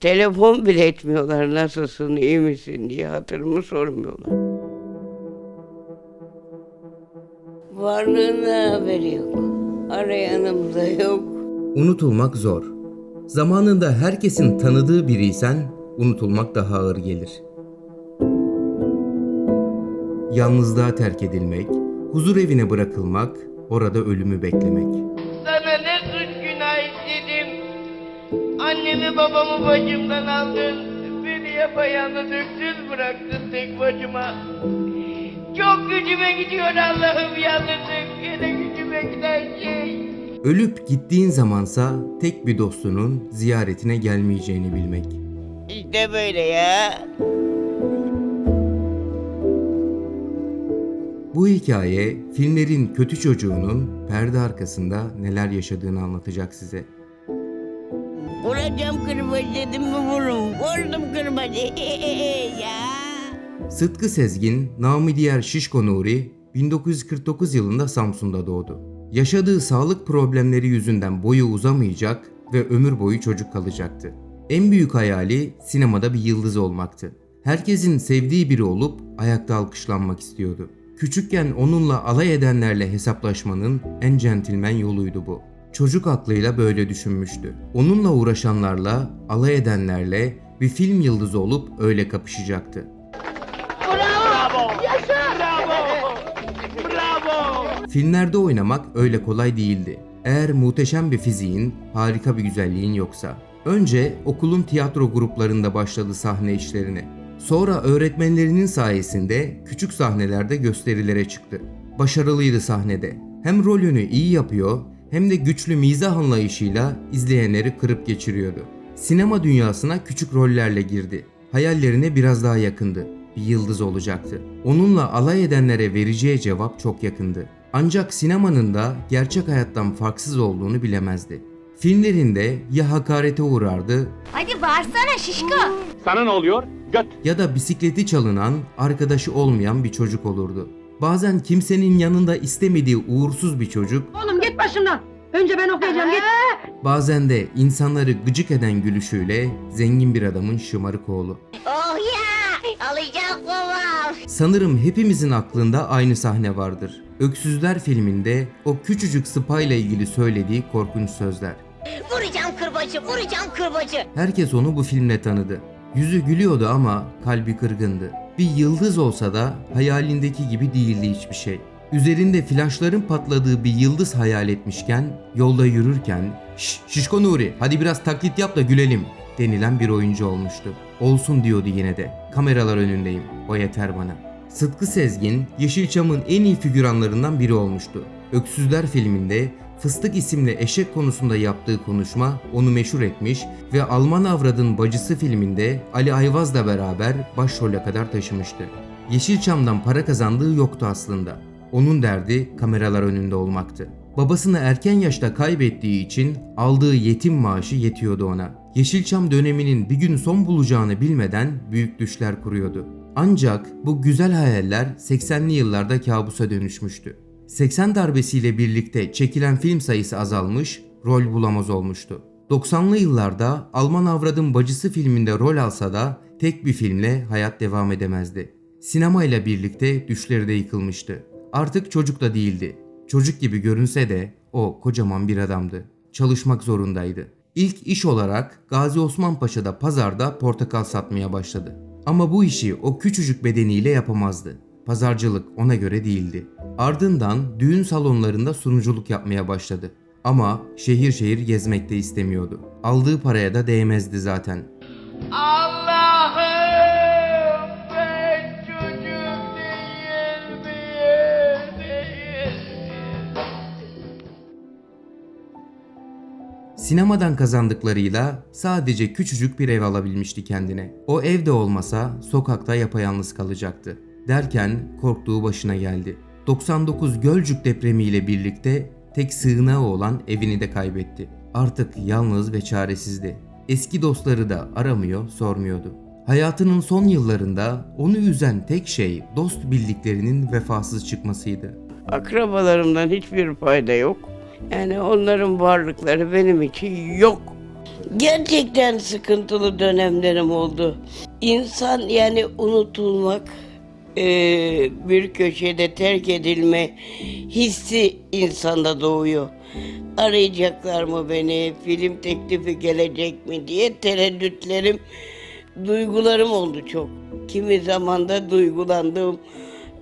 Telefon bile etmiyorlar nasılsın, iyi misin diye hatırımı sormuyorlar. Varlığına haberi yok. Arayanım da yok. Unutulmak zor. Zamanında herkesin tanıdığı biriysen unutulmak daha ağır gelir. Yalnızlığa terk edilmek, huzur evine bırakılmak, orada ölümü beklemek. Annemi babamı başımdan aldın. Beni yapayalnız öksüz bıraktın tek başıma. Çok gücüme gidiyor Allah'ım yalnızlık. Yine gücüme giden şey. Ölüp gittiğin zamansa tek bir dostunun ziyaretine gelmeyeceğini bilmek. İşte böyle ya. Bu hikaye filmlerin kötü çocuğunun perde arkasında neler yaşadığını anlatacak size. Vuracağım kırbacı dedim mi vururum. Vurdum kırbacı. ya. Sıtkı Sezgin, namı diğer Şişko Nuri, 1949 yılında Samsun'da doğdu. Yaşadığı sağlık problemleri yüzünden boyu uzamayacak ve ömür boyu çocuk kalacaktı. En büyük hayali sinemada bir yıldız olmaktı. Herkesin sevdiği biri olup ayakta alkışlanmak istiyordu. Küçükken onunla alay edenlerle hesaplaşmanın en centilmen yoluydu bu. Çocuk aklıyla böyle düşünmüştü. Onunla uğraşanlarla, alay edenlerle bir film yıldızı olup öyle kapışacaktı. Filmlerde oynamak öyle kolay değildi. Eğer muhteşem bir fiziğin, harika bir güzelliğin yoksa. Önce okulun tiyatro gruplarında başladı sahne işlerine. Sonra öğretmenlerinin sayesinde küçük sahnelerde gösterilere çıktı. Başarılıydı sahnede. Hem rolünü iyi yapıyor hem de güçlü mizah anlayışıyla izleyenleri kırıp geçiriyordu. Sinema dünyasına küçük rollerle girdi. Hayallerine biraz daha yakındı. Bir yıldız olacaktı. Onunla alay edenlere vereceği cevap çok yakındı. Ancak sinemanın da gerçek hayattan farksız olduğunu bilemezdi. Filmlerinde ya hakarete uğrardı Hadi bağırsana şişko. Sana ne oluyor? Göt. ya da bisikleti çalınan, arkadaşı olmayan bir çocuk olurdu. Bazen kimsenin yanında istemediği uğursuz bir çocuk, Oğlum git başımdan. Önce ben okuyacağım git. bazen de insanları gıcık eden gülüşüyle zengin bir adamın şımarık oğlu. Oh ya alacak babam. Sanırım hepimizin aklında aynı sahne vardır. Öksüzler filminde o küçücük sıpayla ilgili söylediği korkunç sözler. Vuracağım kırbacı vuracağım kırbacı. Herkes onu bu filmle tanıdı. Yüzü gülüyordu ama kalbi kırgındı. Bir yıldız olsa da hayalindeki gibi değildi hiçbir şey. Üzerinde flaşların patladığı bir yıldız hayal etmişken, yolda yürürken Şişko Nuri hadi biraz taklit yap da gülelim denilen bir oyuncu olmuştu. Olsun diyordu yine de. Kameralar önündeyim. O yeter bana. Sıtkı Sezgin, Yeşilçam'ın en iyi figüranlarından biri olmuştu. Öksüzler filminde Fıstık isimli eşek konusunda yaptığı konuşma onu meşhur etmiş ve Alman Avrad'ın Bacısı filminde Ali Ayvaz'la beraber başrole kadar taşımıştı. Yeşilçam'dan para kazandığı yoktu aslında. Onun derdi kameralar önünde olmaktı. Babasını erken yaşta kaybettiği için aldığı yetim maaşı yetiyordu ona. Yeşilçam döneminin bir gün son bulacağını bilmeden büyük düşler kuruyordu. Ancak bu güzel hayaller 80'li yıllarda kabusa dönüşmüştü. 80 darbesiyle birlikte çekilen film sayısı azalmış, rol bulamaz olmuştu. 90'lı yıllarda Alman Avrad'ın Bacısı filminde rol alsa da tek bir filmle hayat devam edemezdi. Sinemayla birlikte düşleri de yıkılmıştı. Artık çocuk da değildi. Çocuk gibi görünse de o kocaman bir adamdı. Çalışmak zorundaydı. İlk iş olarak Gazi Osman Paşa'da pazarda portakal satmaya başladı. Ama bu işi o küçücük bedeniyle yapamazdı. Pazarcılık ona göre değildi. Ardından düğün salonlarında sunuculuk yapmaya başladı. Ama şehir şehir gezmek de istemiyordu. Aldığı paraya da değmezdi zaten. Allah'ım Sinemadan kazandıklarıyla sadece küçücük bir ev alabilmişti kendine. O evde olmasa sokakta yapayalnız kalacaktı. Derken korktuğu başına geldi. 99 Gölcük depremiyle birlikte tek sığınağı olan evini de kaybetti. Artık yalnız ve çaresizdi. Eski dostları da aramıyor, sormuyordu. Hayatının son yıllarında onu üzen tek şey dost bildiklerinin vefasız çıkmasıydı. Akrabalarımdan hiçbir fayda yok. Yani onların varlıkları benim için yok. Gerçekten sıkıntılı dönemlerim oldu. İnsan yani unutulmak, eee, bir köşede terk edilme hissi insanda doğuyor. Arayacaklar mı beni, film teklifi gelecek mi diye tereddütlerim, duygularım oldu çok. Kimi zaman da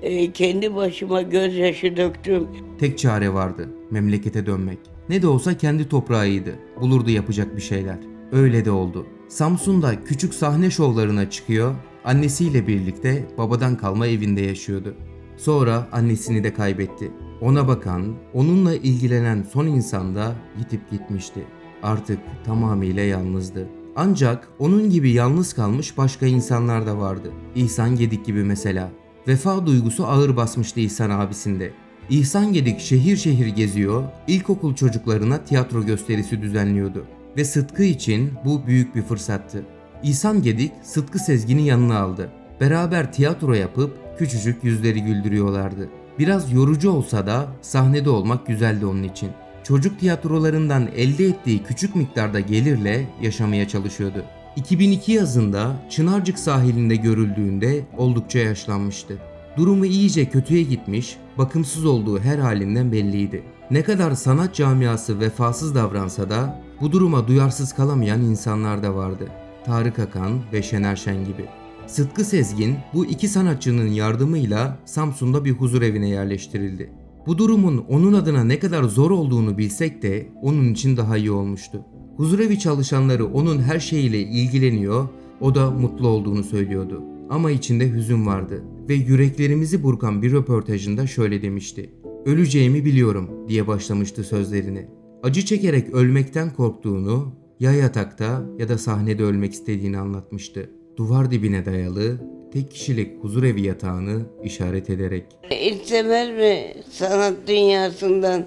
eee, kendi başıma gözyaşı döktüm. Tek çare vardı. Memlekete dönmek. Ne de olsa kendi toprağıydı. Bulurdu yapacak bir şeyler. Öyle de oldu. Samsun'da küçük sahne şovlarına çıkıyor. Annesiyle birlikte babadan kalma evinde yaşıyordu. Sonra annesini de kaybetti. Ona bakan, onunla ilgilenen son insan da yitip gitmişti. Artık tamamıyla yalnızdı. Ancak onun gibi yalnız kalmış başka insanlar da vardı. İhsan Gedik gibi mesela. Vefa duygusu ağır basmıştı İhsan abisinde. İhsan Gedik şehir şehir geziyor, ilkokul çocuklarına tiyatro gösterisi düzenliyordu. Ve Sıtkı için bu büyük bir fırsattı. İhsan Gedik Sıtkı Sezgin'i yanına aldı. Beraber tiyatro yapıp küçücük yüzleri güldürüyorlardı. Biraz yorucu olsa da sahnede olmak güzeldi onun için. Çocuk tiyatrolarından elde ettiği küçük miktarda gelirle yaşamaya çalışıyordu. 2002 yazında Çınarcık sahilinde görüldüğünde oldukça yaşlanmıştı. Durumu iyice kötüye gitmiş, bakımsız olduğu her halinden belliydi. Ne kadar sanat camiası vefasız davransa da bu duruma duyarsız kalamayan insanlar da vardı. Tarık Akan ve Şener Şen gibi. Sıtkı Sezgin bu iki sanatçının yardımıyla Samsun'da bir huzur evine yerleştirildi. Bu durumun onun adına ne kadar zor olduğunu bilsek de onun için daha iyi olmuştu. Huzurevi çalışanları onun her şeyiyle ilgileniyor, o da mutlu olduğunu söylüyordu. Ama içinde hüzün vardı ve yüreklerimizi burkan bir röportajında şöyle demişti. Öleceğimi biliyorum diye başlamıştı sözlerini. Acı çekerek ölmekten korktuğunu ya yatakta ya da sahnede ölmek istediğini anlatmıştı. Duvar dibine dayalı tek kişilik huzurevi yatağını işaret ederek. İstemez mi sanat dünyasından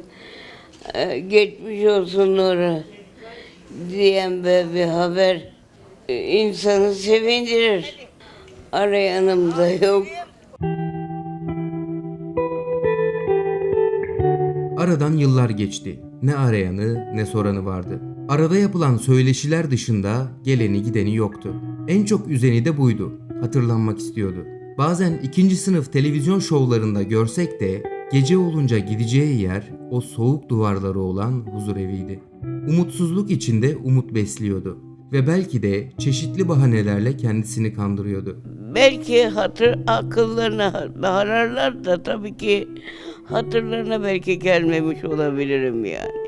e, geçmiş olsun Nur'a diyen böyle bir haber e, insanı sevindirir. Arayanım da yok. Aradan yıllar geçti. Ne arayanı ne soranı vardı. Arada yapılan söyleşiler dışında geleni gideni yoktu. En çok üzeni de buydu. Hatırlanmak istiyordu. Bazen ikinci sınıf televizyon şovlarında görsek de gece olunca gideceği yer o soğuk duvarları olan huzureviydi. Umutsuzluk içinde umut besliyordu ve belki de çeşitli bahanelerle kendisini kandırıyordu. Belki hatır akıllarına ararlar da tabii ki hatırlarına belki gelmemiş olabilirim yani.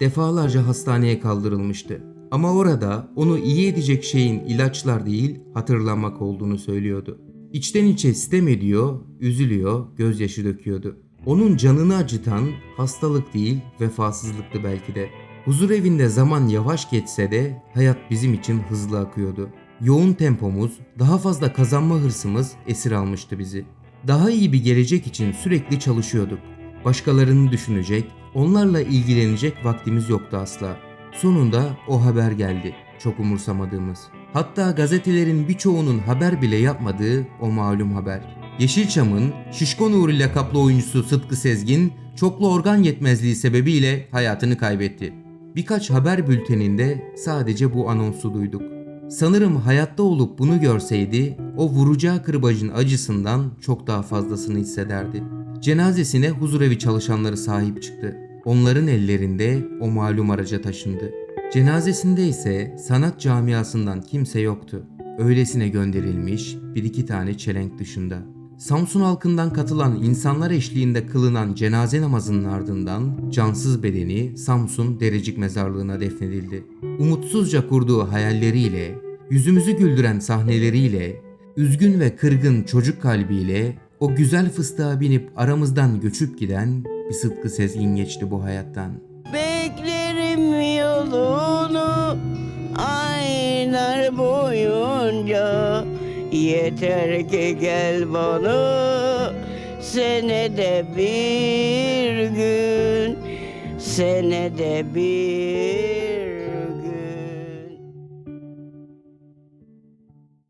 defalarca hastaneye kaldırılmıştı. Ama orada onu iyi edecek şeyin ilaçlar değil hatırlanmak olduğunu söylüyordu. İçten içe sitem ediyor, üzülüyor, gözyaşı döküyordu. Onun canını acıtan hastalık değil vefasızlıktı belki de. Huzur evinde zaman yavaş geçse de hayat bizim için hızlı akıyordu. Yoğun tempomuz, daha fazla kazanma hırsımız esir almıştı bizi. Daha iyi bir gelecek için sürekli çalışıyorduk. Başkalarını düşünecek, onlarla ilgilenecek vaktimiz yoktu asla. Sonunda o haber geldi. Çok umursamadığımız. Hatta gazetelerin birçoğunun haber bile yapmadığı o malum haber. Yeşilçam'ın Şişko Nuri lakaplı oyuncusu Sıtkı Sezgin çoklu organ yetmezliği sebebiyle hayatını kaybetti. Birkaç haber bülteninde sadece bu anonsu duyduk. Sanırım hayatta olup bunu görseydi o vuracağı kırbacın acısından çok daha fazlasını hissederdi. Cenazesine huzurevi çalışanları sahip çıktı. Onların ellerinde o malum araca taşındı. Cenazesinde ise sanat camiasından kimse yoktu. Öylesine gönderilmiş bir iki tane çelenk dışında. Samsun halkından katılan insanlar eşliğinde kılınan cenaze namazının ardından cansız bedeni Samsun Derecik Mezarlığı'na defnedildi. Umutsuzca kurduğu hayalleriyle, yüzümüzü güldüren sahneleriyle, üzgün ve kırgın çocuk kalbiyle o güzel fıstığa binip aramızdan göçüp giden bir Sıtkı Sezgin geçti bu hayattan. Beklerim yolunu aylar boyunca. Yeter ki gel bana senede bir gün Senede bir